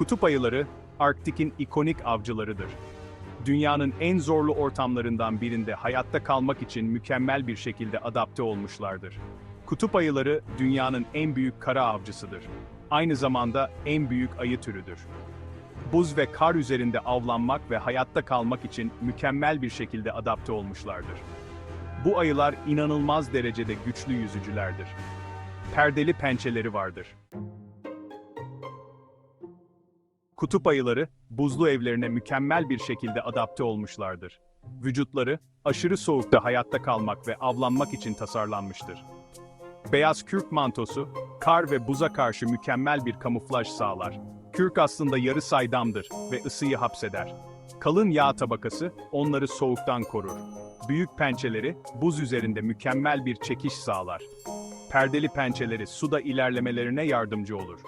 Kutup ayıları, Arktik'in ikonik avcılarıdır. Dünyanın en zorlu ortamlarından birinde hayatta kalmak için mükemmel bir şekilde adapte olmuşlardır. Kutup ayıları dünyanın en büyük kara avcısıdır. Aynı zamanda en büyük ayı türüdür. Buz ve kar üzerinde avlanmak ve hayatta kalmak için mükemmel bir şekilde adapte olmuşlardır. Bu ayılar inanılmaz derecede güçlü yüzücülerdir. Perdeli pençeleri vardır. Kutup ayıları, buzlu evlerine mükemmel bir şekilde adapte olmuşlardır. Vücutları, aşırı soğukta hayatta kalmak ve avlanmak için tasarlanmıştır. Beyaz kürk mantosu, kar ve buza karşı mükemmel bir kamuflaj sağlar. Kürk aslında yarı saydamdır ve ısıyı hapseder. Kalın yağ tabakası onları soğuktan korur. Büyük pençeleri buz üzerinde mükemmel bir çekiş sağlar. Perdeli pençeleri suda ilerlemelerine yardımcı olur.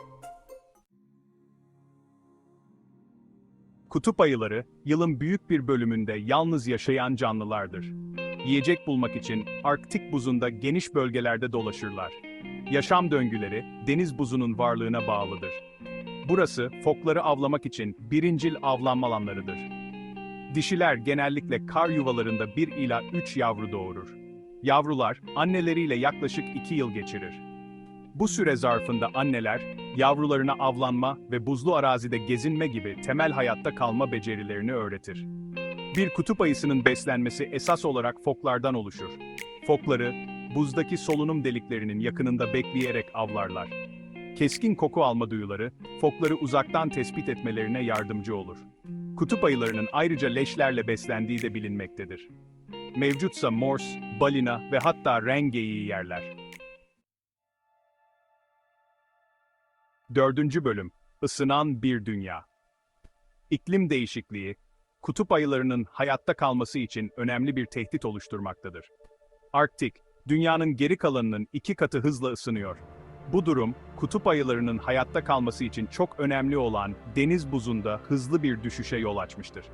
Kutup ayıları, yılın büyük bir bölümünde yalnız yaşayan canlılardır. Yiyecek bulmak için Arktik buzunda geniş bölgelerde dolaşırlar. Yaşam döngüleri, deniz buzunun varlığına bağlıdır. Burası, fokları avlamak için birincil avlanma alanlarıdır. Dişiler genellikle kar yuvalarında 1 ila 3 yavru doğurur. Yavrular, anneleriyle yaklaşık 2 yıl geçirir. Bu süre zarfında anneler, yavrularına avlanma ve buzlu arazide gezinme gibi temel hayatta kalma becerilerini öğretir. Bir kutup ayısının beslenmesi esas olarak foklardan oluşur. Fokları, buzdaki solunum deliklerinin yakınında bekleyerek avlarlar. Keskin koku alma duyuları, fokları uzaktan tespit etmelerine yardımcı olur. Kutup ayılarının ayrıca leşlerle beslendiği de bilinmektedir. Mevcutsa mors, balina ve hatta rengeyi yerler. Dördüncü bölüm, Isınan Bir Dünya. İklim değişikliği, kutup ayılarının hayatta kalması için önemli bir tehdit oluşturmaktadır. Arktik, dünyanın geri kalanının iki katı hızla ısınıyor. Bu durum, kutup ayılarının hayatta kalması için çok önemli olan deniz buzunda hızlı bir düşüşe yol açmıştır.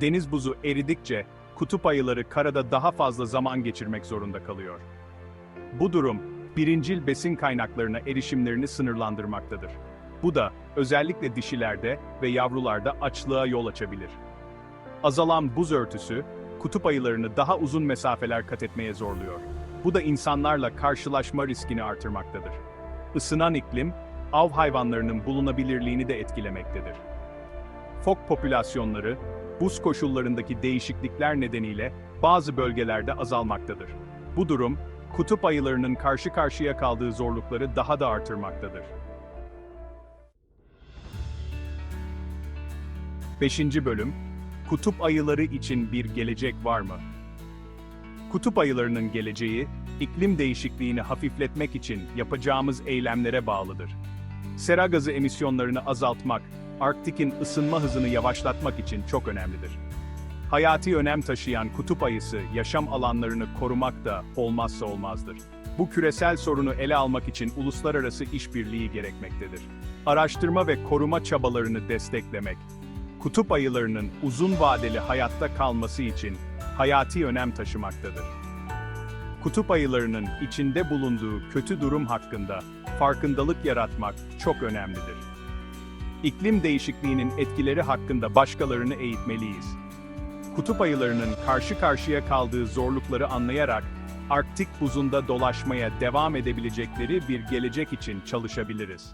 Deniz buzu eridikçe, kutup ayıları karada daha fazla zaman geçirmek zorunda kalıyor. Bu durum, birincil besin kaynaklarına erişimlerini sınırlandırmaktadır. Bu da, özellikle dişilerde ve yavrularda açlığa yol açabilir. Azalan buz örtüsü, kutup ayılarını daha uzun mesafeler kat etmeye zorluyor. Bu da insanlarla karşılaşma riskini artırmaktadır. Isınan iklim, av hayvanlarının bulunabilirliğini de etkilemektedir. Fok popülasyonları, buz koşullarındaki değişiklikler nedeniyle bazı bölgelerde azalmaktadır. Bu durum, kutup ayılarının karşı karşıya kaldığı zorlukları daha da artırmaktadır. 5. Bölüm Kutup ayıları için bir gelecek var mı? Kutup ayılarının geleceği, iklim değişikliğini hafifletmek için yapacağımız eylemlere bağlıdır. Sera gazı emisyonlarını azaltmak, Arktik'in ısınma hızını yavaşlatmak için çok önemlidir. Hayati önem taşıyan kutup ayısı yaşam alanlarını korumak da olmazsa olmazdır. Bu küresel sorunu ele almak için uluslararası işbirliği gerekmektedir. Araştırma ve koruma çabalarını desteklemek, kutup ayılarının uzun vadeli hayatta kalması için hayati önem taşımaktadır. Kutup ayılarının içinde bulunduğu kötü durum hakkında farkındalık yaratmak çok önemlidir. İklim değişikliğinin etkileri hakkında başkalarını eğitmeliyiz. Kutup ayılarının karşı karşıya kaldığı zorlukları anlayarak Arktik buzunda dolaşmaya devam edebilecekleri bir gelecek için çalışabiliriz.